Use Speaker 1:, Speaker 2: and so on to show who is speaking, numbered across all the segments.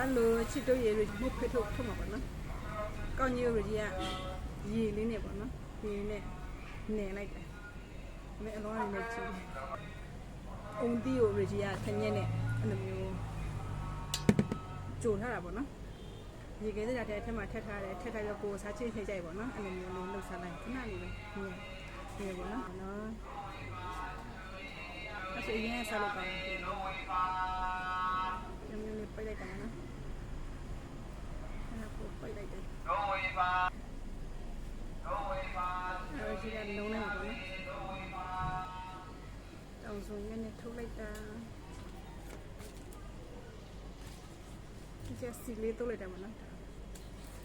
Speaker 1: ဟယ်လိုချစ်တို့ရေရမှုဖိထုတ်ထုတ်မှာပေါ့နော်ကောင်းကြီးရကြီးကရေလေးနဲ့ပေါ့နော်ရေနဲ့နေလိုက်တယ်မင်းအလောင်းနဲ့ချစ်အုံတီကိုရကြီးကခညက်နဲ့အဲ့လိုမျိုးကြိုထားတာပေါ့နော်ရေကဲတဲ့ကြတဲ့အထက်မှာထက်ထားတယ်ထက်ထားပြီးကိုစားချင်းထိကြိုက်ပေါ့နော်အဲ့လိုမျိုးလေးလှုပ်ရှားလိုက်ခဏလေးပဲညနေပေါ့နော်နော်အဲ့ဆိုရင်စားလို့ပါလားညနေလေးပိတ်လိုက်တယ်နော်အဲ့ဒါကိုပိတ်လိုက်တယ် အဲ့ဒီကလုံးလိုက်ပါနော်တောင်စုံရနဲ့ထုတ်လိုက်တာဒီကျစီလေးထုတ်လိုက်တယ်မနော်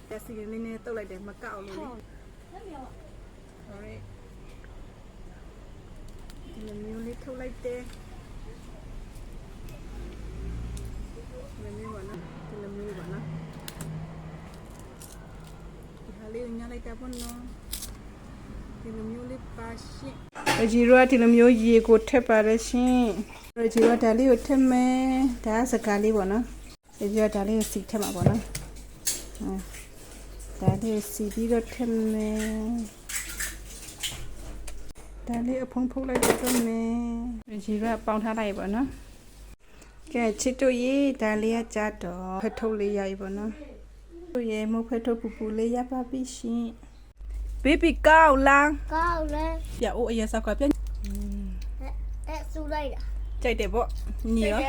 Speaker 1: ကျစီလေးနဲ့ထုတ်လိုက်တယ်မကောက်လို့လေ Alright ဒီလိုမျိုးလေးထုတ်လိုက်တယ်ဒီလိုမျိုးပါနော်ဒီလိုမျိုးပါနော်ဒီဟာ လေးကိုညှလိုက်တာပေါ့နော်ဒီလိုမျိုးလေးပါရှင့်ရဂျီရောဒီလိုမျိုးရေကိုထက်ပါရရှင်ရဂျီရောဒါလေးကိုထက်မယ်ဒါစကားလေးပေါ့နော်ရဂျီရောဒါလေးကိုစီထက်မှာပေါ့နော်ဟာဒါလေးကိုစီပြီးတော့ထက်မယ်ဒါလေးအဖုံးဖုတ်လိုက်တော့မယ်ဒီကပေါင်းထားလိုက်ပါနော်ကဲချစ်တို့ရေဒါလေးကကြတော့ဖက်ထုတ်လေးရပြီပေါ့နော် တို့ရေမုတ်ဖက်ထုတ်ပူပူလေးရပါပြီရှင်ဘေဘီကောက်လာ
Speaker 2: ကောက်လဲ
Speaker 1: ပြအိုးအရက်ဆောက်ကပြ
Speaker 2: အဲစူလိုက်တာ
Speaker 1: ကြိုက်တယ်ပေါ့ညီရော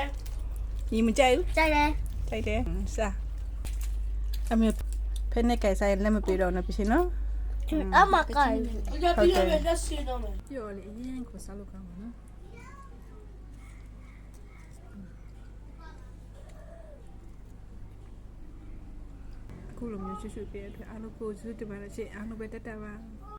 Speaker 1: ညီမကြိုက်ဘူး
Speaker 2: ကြိုက်တယ်
Speaker 1: ကြိုက်တယ်စားအမေဖက်နဲ့ကြိုက်ဆိုင်လက်မပြေတော့နော်ပြရှင်နော်
Speaker 2: အမကိုက်
Speaker 1: ဟုတ်တယ်ပြောလေအရင်ကိုစားလို့ကောင်းပါနော် အခုလိုမျိုးရွှေ့ရွှေ့ပြရတဲ့အတွ